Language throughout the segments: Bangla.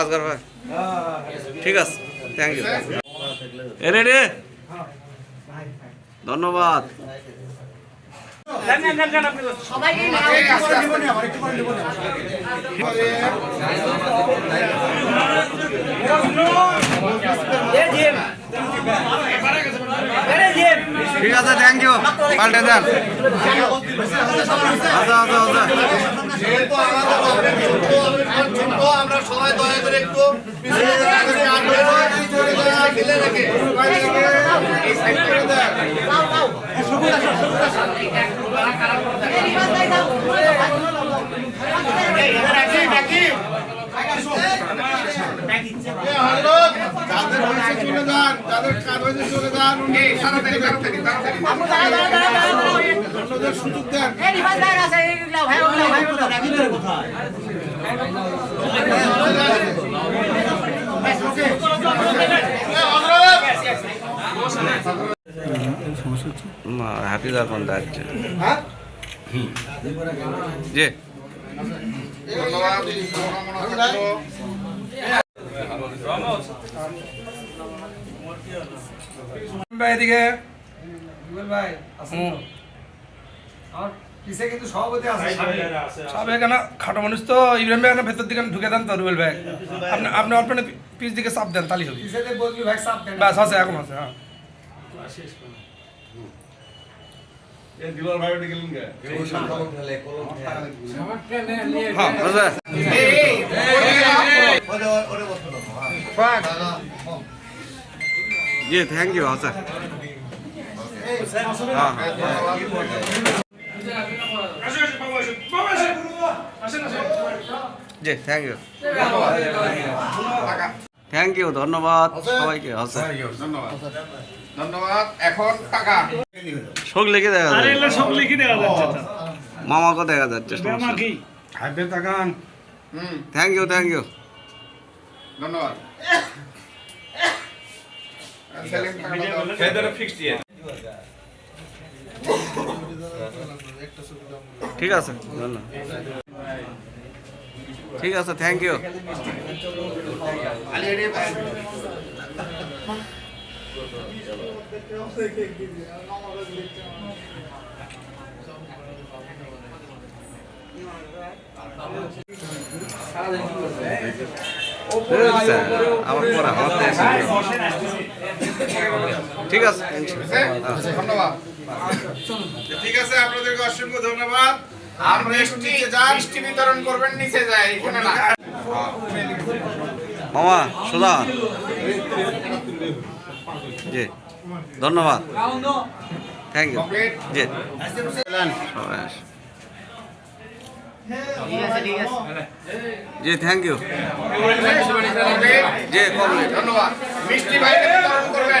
আজগার ভাই। ঠিক আছে থ্যাংক ইউ এ রে ধন্যবাদ। ঠিক আছে থ্যাংক ইউ পাল্টে দেন। আচ্ছা আচ্ছা আচ্ছা। আমরা সবাই দয়া করে একটু যাদের হয়েছে চলে যান যাদের কাজ হয়েছে চলে যান সুযোগ দেন যাচ্ছে জি। ধন্যবাদ শুভকামনা থাকল ভাই এদিকে। ভাই আসুন তো। আমার পিছে কিন্তু সভাপতি আছে সব এখানে খাটো মানুষ তো ইব্রাহিম ভাই এখানে ভেতর দিকে ঢুকে দেন তো রুবেল ভাই আপনি আপনি অল্প পিস দিকে চাপ দেন তালি হবে পিছেতে বদলি ভাই সাপ দেন ব্যাস আছে এখন আছে হ্যাঁ হ্যাঁ বুঝলে জি থ্যাংক ইউ আচ্ছা হ্যাঁ হ্যাঁ জি থ্যাংক ইউ থ্যাংক ইউ ধন্যবাদ সবাইকে ধন্যবাদ। ধন্যবাদ এখন টাকা। শোক লিখে দেখা আরে যায় লিখে দেওয়া যাচ্ছে মামাকে দেখা যাচ্ছে আমার হাইবে তাকান। হুম। থ্যাংক ইউ থ্যাংক ইউ ধন্যবাদ। সেলিম টাকা। ঠিক আছে ধন্যবাদ ঠিক আছে থ্যাংক ইউ আমার পরে আমার দেশে। ঠিক আছে ধন্যবাদ ঠিক আছে আপনাদেরকে অসংখ্য ধন্যবাদ। আর মিষ্টি মিষ্টি বিতরণ করবেন নিচে যায় এখানে না। মামা সুধা জি ধন্যবাদ। থ্যাংক ইউ জি। জি থ্যাংক ইউ জি কমপ্লিট ধন্যবাদ। মিষ্টি ভাইকে বিতরণ করবেন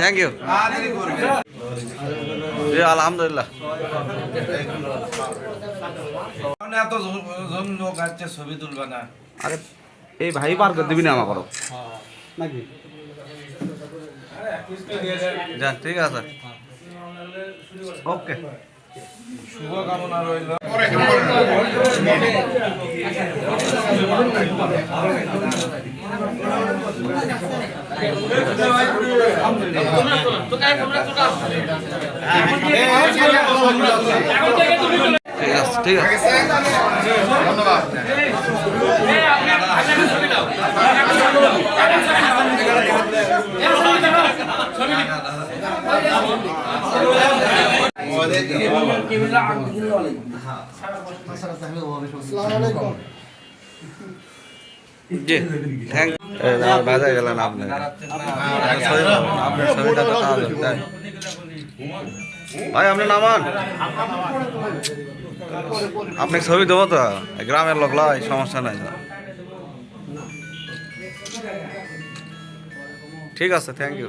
থ্যাংক ইউ আলহামদুলিল্লাহ এত জন লোক আছে ছবি তুলবে না। আরে এই ভাই পার করে দিবি না আমার করো যা ঠিক আছে। ওকে শুভকামনা রইল। ঠিক আছে ঠিক আছে ধন্যবাদ জি গেলেন আপনি। আপনার ছবি আপনার ছবিটা তো ভাই, আপনি নামান। আপনি ছবি দেবো তো? গ্রামের লোক, লাই, সমস্যা নাই ঠিক আছে, থ্যাংক ইউ।